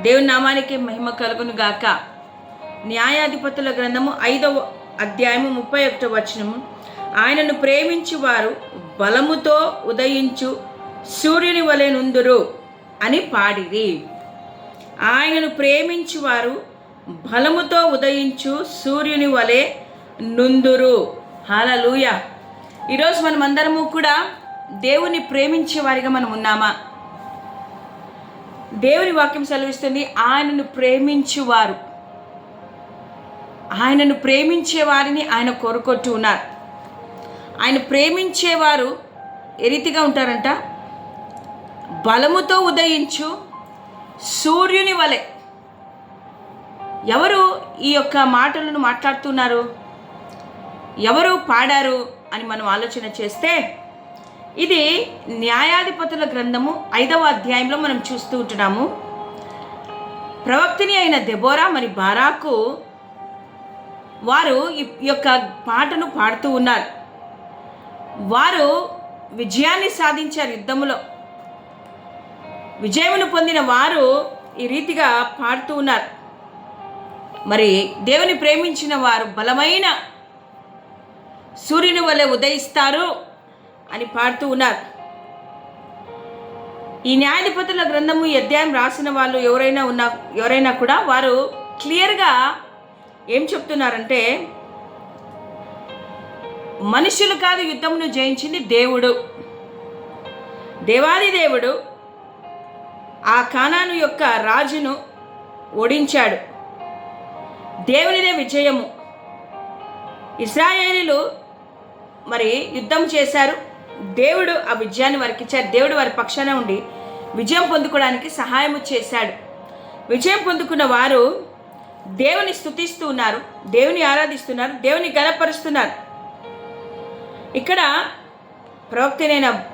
దేవుని నామానికి మహిమ కలుగును గాక. న్యాయాధిపతుల గ్రంథము ఐదవ అధ్యాయము ముప్పై ఒకటో వచనము. ఆయనను ప్రేమించు వారు బలముతో ఉదయించు సూర్యుని వలె నుందురు అని పాడిరి. ఆయనను ప్రేమించువారు బలముతో ఉదయించు సూర్యుని వలె నుందురు. హాలూయ ఈరోజు మనం అందరము కూడా దేవుని ప్రేమించే వారిగా మనం ఉన్నామా? దేవుని వాక్యం సెలవిస్తుంది ఆయనను ప్రేమించువారు. ఆయనను ప్రేమించే వారిని ఆయన కోరుకొట్టు ఉన్నారు. ఆయన ప్రేమించేవారు ఏ రీతిగా ఉంటారంట? బలముతో ఉదయించు సూర్యుని వలె. ఎవరు ఈ యొక్క మాటలను మాట్లాడుతున్నారు? ఎవరు పాడారు అని మనం ఆలోచన చేస్తే ఇది న్యాయాధిపతుల గ్రంథము ఐదవ అధ్యాయంలో మనం చూస్తూ ఉంటున్నాము. ప్రవక్తిని అయిన దెబోరా మరి బారాకు వారు ఈ యొక్క పాటను పాడుతూ ఉన్నారు. వారు విజయాన్ని సాధించారు యుద్ధములో. విజయమును పొందిన వారు ఈ రీతిగా పాడుతూ ఉన్నారు. మరి దేవుని ప్రేమించిన వారు బలమైన సూర్యుని వలె ఉదయిస్తారు. అని పాడుతూ ఉన్నారు. ఈ న్యాయాధిపతుల గ్రంథము ఈ అధ్యాయం రాసిన వాళ్ళు ఎవరైనా ఉన్నా ఎవరైనా కూడా వారు క్లియర్గా ఏం చెప్తున్నారంటే మనుషులు కాదు యుద్ధమును జయించింది దేవుడు. దేవాది దేవుడు ఆ కానాను యొక్క రాజును ఓడించాడు. దేవునిదే విజయము. ఇస్రాయేలీలు మరి యుద్ధం చేశారు. దేవుడు ఆ విజయాన్ని వారికి ఇచ్చారు. దేవుడు వారి పక్షాన ఉండి విజయం పొందుకోవడానికి సహాయం చేశాడు. విజయం పొందుకున్న వారు దేవుని స్తుతిస్తూ ఉన్నారు దేవుని ఆరాధిస్తున్నారు దేవుని గనపరుస్తున్నారు ఇక్కడ ప్రవక్తనైన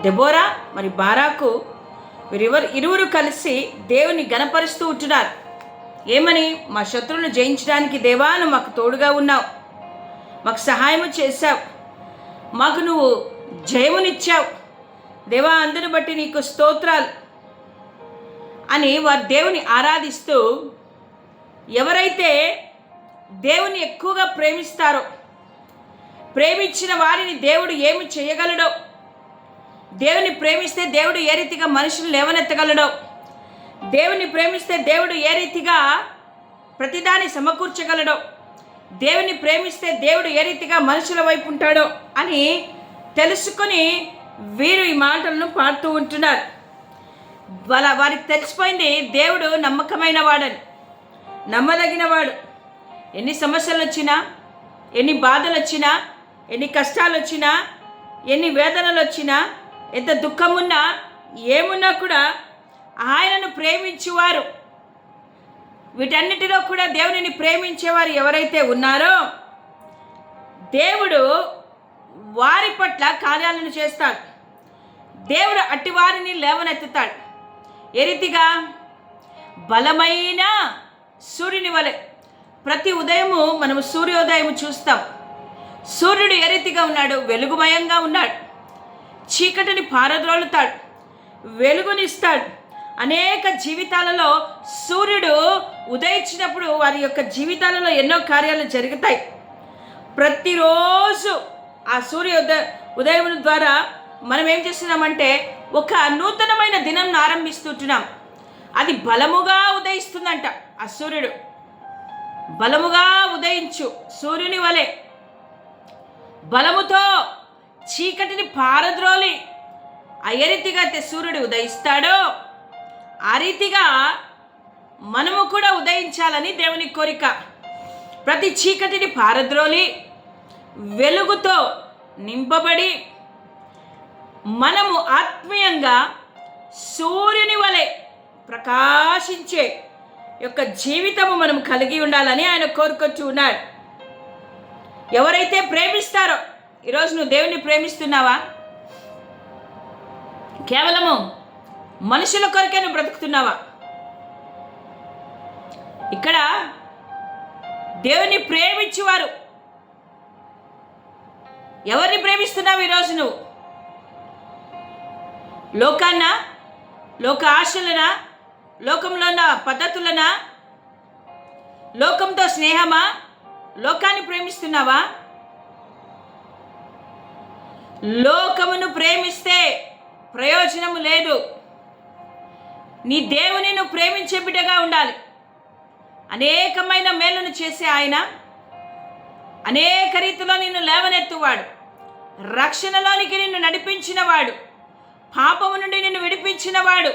దెబోరా మరి బారాకు వీరివరు ఇరువురు కలిసి దేవుని గనపరుస్తూ ఉంటున్నారు. ఏమని? మా శత్రువును జయించడానికి దేవా నువ్వు మాకు తోడుగా ఉన్నావు. మాకు సహాయము చేశావు. మాకు నువ్వు జయమునిచ్చావు. దేవా అందుని బట్టి నీకు స్తోత్రాలు. అని వారు దేవుని ఆరాధిస్తూ ఎవరైతే దేవుని ఎక్కువగా ప్రేమిస్తారో ప్రేమించిన వారిని దేవుడు ఏమి చేయగలడో దేవుని ప్రేమిస్తే దేవుడు ఏ రీతిగా మనుషులు లేవనెత్తగలడో దేవుని ప్రేమిస్తే దేవుడు ఏ రీతిగా ప్రతిదాన్ని సమకూర్చగలడో దేవుని ప్రేమిస్తే దేవుడు ఏ రీతిగా మనుషుల వైపు ఉంటాడో అని తెలుసుకొని వీరు ఈ మాటలను పాడుతూ ఉంటున్నారు. వాళ్ళ వారికి తెలిసిపోయింది దేవుడు నమ్మకమైన వాడని నమ్మదగిన వాడు ఎన్ని సమస్యలు వచ్చినా ఎన్ని బాధలు వచ్చినా ఎన్ని కష్టాలు వచ్చినా ఎన్ని వేదనలు వచ్చినా ఎంత దుఃఖమున్నా ఏమున్నా కూడా ఆయనను ప్రేమించువారు. వీటన్నిటిలో కూడా దేవునిని ప్రేమించేవారు ఎవరైతే ఉన్నారో దేవుడు వారి పట్ల కార్యాలను చేస్తాడు. దేవుడు అట్టి వారిని లేవనెత్తుతాడు. ఏ రీతిగా? బలమైన సూర్యుని వలె. ప్రతి ఉదయము మనము సూర్యోదయం చూస్తాం. సూర్యుడు ఏ రీతిగా ఉన్నాడు? వెలుగుమయంగా ఉన్నాడు. చీకటిని పారద్రోలుతాడు. వెలుగునిస్తాడు. అనేక జీవితాలలో సూర్యుడు ఉదయించినప్పుడు వారి యొక్క జీవితాలలో ఎన్నో కార్యాలు జరుగుతాయి. ప్రతిరోజు ఆ సూర్య ఉద ఉదయం ద్వారా మనం ఏం చేస్తున్నామంటే ఒక నూతనమైన దినం ఆరంభిస్తుంటున్నాం అది బలముగా ఉదయిస్తుందంట ఆ సూర్యుడు. బలముగా ఉదయించు సూర్యుని వలె. బలముతో చీకటిని పారద్రోలి అయరితిగా అయితే సూర్యుడు ఉదయిస్తాడో ఆ రీతిగా మనము కూడా ఉదయించాలని దేవుని కోరిక. ప్రతి చీకటిని పారద్రోలి వెలుగుతో నింపబడి మనము ఆత్మీయంగా సూర్యుని వలె ప్రకాశించే యొక్క జీవితము మనం కలిగి ఉండాలని ఆయన కోరుకొచ్చి ఉన్నాడు ఎవరైతే ప్రేమిస్తారో ఈరోజు నువ్వు దేవుని ప్రేమిస్తున్నావా? కేవలము మనుషుల కొరకే నువ్వు బ్రతుకుతున్నావా? ఇక్కడ దేవుని ప్రేమించేవారు. ఎవరిని ప్రేమిస్తున్నావు ఈరోజు నువ్వు? లోకాన్న లోక ఆశలనా లోకంలో ఉన్న పద్ధతులనా? లోకంతో స్నేహమా? లోకాన్ని ప్రేమిస్తున్నావా? లోకమును ప్రేమిస్తే ప్రయోజనము లేదు. నీ దేవుని నువ్వు ప్రేమించే బిడ్డగా ఉండాలి. అనేకమైన మేలును చేసే ఆయన అనేక రీతిలో నిన్ను లేవనెత్తువాడు. రక్షణలోనికి నిన్ను నడిపించినవాడు. పాపము నుండి నిన్ను విడిపించినవాడు.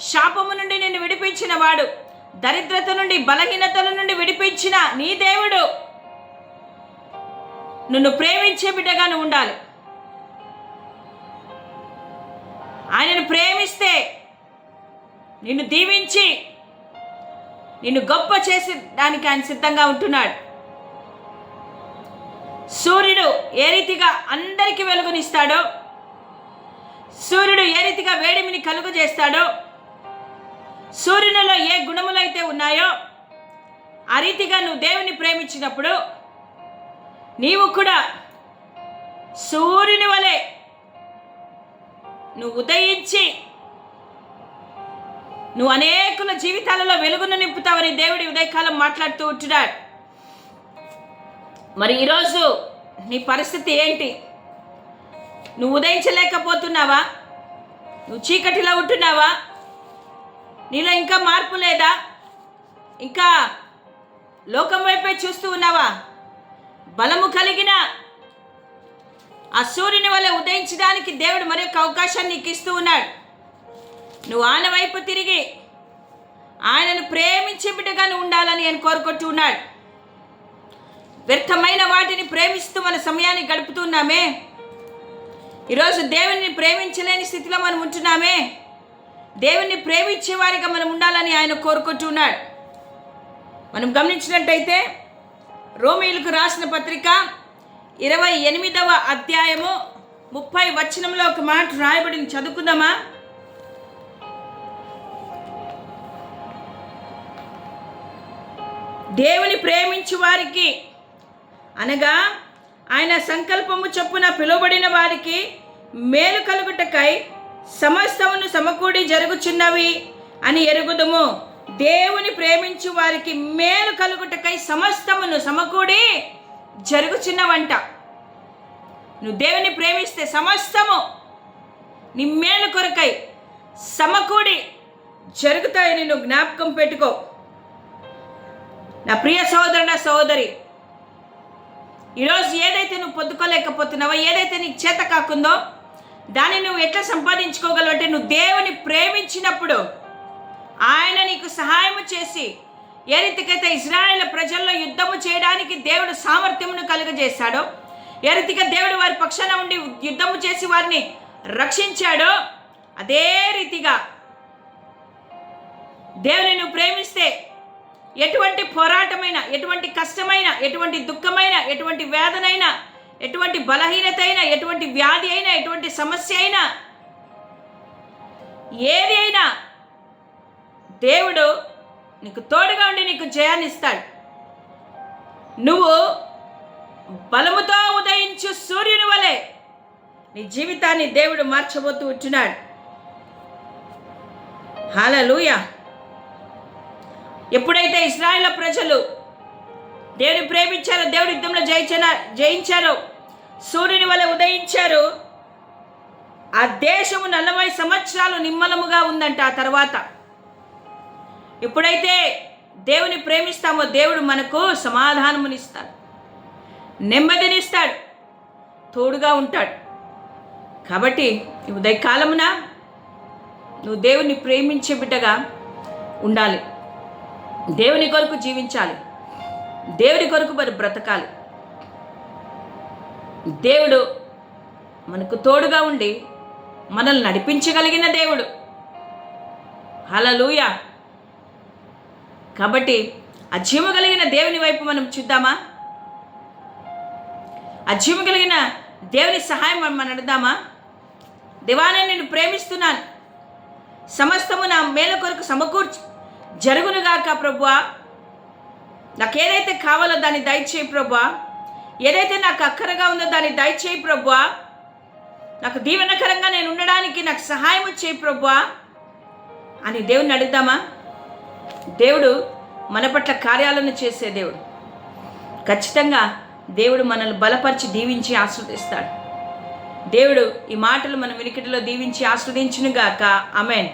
శాపము నుండి నిన్ను విడిపించినవాడు. దరిద్రత నుండి బలహీనతల నుండి విడిపించిన నీ దేవుడు. నిన్ను ప్రేమించే బిడ్డగా నువ్వు ఉండాలి. ఆయనను ప్రేమిస్తే నిన్ను దీవించి నిన్ను గొప్ప చేసి దానికి ఆయన సిద్ధంగా ఉంటున్నాడు. సూర్యుడు ఏ రీతిగా అందరికీ వెలుగునిస్తాడో సూర్యుడు ఏ రీతిగా వేడిమిని కలుగు చేస్తాడో సూర్యునిలో ఏ గుణములైతే ఉన్నాయో ఆ రీతిగా నువ్వు దేవుని ప్రేమించినప్పుడు నీవు కూడా సూర్యుని వలె నువ్వు ఉదయించి నువ్వు అనేకుల జీవితాలలో వెలుగును నింపుతావని దేవుడి ఉదయకాలం మాట్లాడుతూ ఉంటున్నాడు. మరి ఈరోజు నీ పరిస్థితి ఏంటి? నువ్వు ఉదయించలేకపోతున్నావా? నువ్వు చీకటిలో ఉంటున్నావా? నీలో ఇంకా మార్పు లేదా? ఇంకా లోకం వైపే చూస్తూ ఉన్నావా? బలము కలిగిన ఆ సూర్యుని వల్ల ఉదయించడానికి దేవుడు మరొక అవకాశాన్ని నీకు ఇస్తూ ఉన్నాడు. నువ్వు ఆయన వైపు తిరిగి ఆయనను ప్రేమించే బిడ్డగా ఉండాలని ఆయన కోరుకుంటూ ఉన్నాడు. వ్యర్థమైన వాటిని ప్రేమిస్తూ మన సమయాన్ని గడుపుతున్నామే ఈరోజు దేవుని ప్రేమించలేని స్థితిలో మనం ఉంటున్నామే. దేవుణ్ణి ప్రేమించే వారిగా మనం ఉండాలని ఆయన కోరుకుంటూ ఉన్నాడు. మనం గమనించినట్టయితే రోమిలకు రాసిన పత్రిక ఇరవై ఎనిమిదవ అధ్యాయము ముప్పై వచనంలో ఒక మాట రాయబడింది. చదువుకుందామా? దేవుని ప్రేమించు వారికి. అనగా ఆయన సంకల్పము చొప్పున పిలువబడిన వారికి మేలు కలుగుటకై సమస్తమును సమకూడి జరుగుచున్నవి అని ఎరుగుదుము. దేవుని ప్రేమించు వారికి మేలు కలుగుటకై సమస్తమును సమకూడి జరుగుచున్నవంట. నువ్వు దేవుని ప్రేమిస్తే సమస్తము నీ మేలు కొరకై సమకూడి జరుగుతాయని నువ్వు జ్ఞాపకం పెట్టుకో. నా ప్రియ సహోదరుడ సహోదరి ఈరోజు ఏదైతే నువ్వు పొద్దుకోలేకపోతున్నావో ఏదైతే నీకు చేత కాకుందో దాన్ని నువ్వు ఎట్లా సంపాదించుకోగలవు అంటే నువ్వు దేవుని ప్రేమించినప్పుడు ఆయన నీకు సహాయము చేసి ఏ రీతికైతే ఇజ్రాయేల్ ప్రజల్లో యుద్ధము చేయడానికి దేవుడు సామర్థ్యమును కలుగజేశాడో ఏ రీతిగా దేవుడు వారి పక్షాన ఉండి యుద్ధము చేసి వారిని రక్షించాడో అదే రీతిగా దేవుని నువ్వు ప్రేమిస్తే ఎటువంటి పోరాటమైన ఎటువంటి కష్టమైన ఎటువంటి దుఃఖమైన ఎటువంటి వేదనైనా ఎటువంటి బలహీనత అయినా ఎటువంటి వ్యాధి అయినా ఎటువంటి సమస్య అయినా ఏది అయినా దేవుడు నీకు తోడుగా ఉండి నీకు జయాన్ని ఇస్తాడు నువ్వు బలముతో ఉదయించు సూర్యుని వలె నీ జీవితాన్ని దేవుడు మార్చబోతూ ఉంటున్నాడు. హాలూయా ఎప్పుడైతే ఇస్రాయేల్ ప్రజలు దేవుని ప్రేమించారో దేవుడి యుద్ధంలో జయించిన జయించారో సూర్యుని వల్ల ఉదయించారు ఆ దేశము నలభై సంవత్సరాలు నిమ్మలముగా ఉందంట ఆ తర్వాత. ఎప్పుడైతే దేవుని ప్రేమిస్తామో దేవుడు మనకు సమాధానమునిస్తాడు. నెమ్మదినిస్తాడు. తోడుగా ఉంటాడు. కాబట్టి ఉదయకాలమున నువ్వు దేవుని ప్రేమించే బిడ్డగా ఉండాలి. దేవుని కొరకు జీవించాలి. దేవుని కొరకు మరి బ్రతకాలి. దేవుడు మనకు తోడుగా ఉండి మనల్ని నడిపించగలిగిన దేవుడు. హలలుయ కాబట్టి అజీవ కలిగిన దేవుని వైపు మనం చూద్దామా? అజీవ కలిగిన దేవుని సహాయం మనం అడుదామా అడుగుదామా నేను ప్రేమిస్తున్నాను. సమస్తము నా మేల కొరకు సమకూర్చు జరుగునుగాక ప్రభువా. నాకు ఏదైతే కావాలో దాన్ని దయచేయి ప్రభువా. ఏదైతే నాకు అక్కరగా ఉందో దాన్ని దయచేయి ప్రభువా. నాకు దీవెనకరంగా నేను ఉండడానికి నాకు సహాయం చేయి ప్రభువా. అని దేవుణ్ణి అడుగుదామా? దేవుడు మన పట్ల కార్యాలను చేసే దేవుడు. ఖచ్చితంగా దేవుడు మనల్ని బలపరిచి దీవించి ఆస్వాదిస్తాడు. దేవుడు ఈ మాటలు మన వినికిడిలో దీవించి ఆస్వాదించునుగాక. అమెన్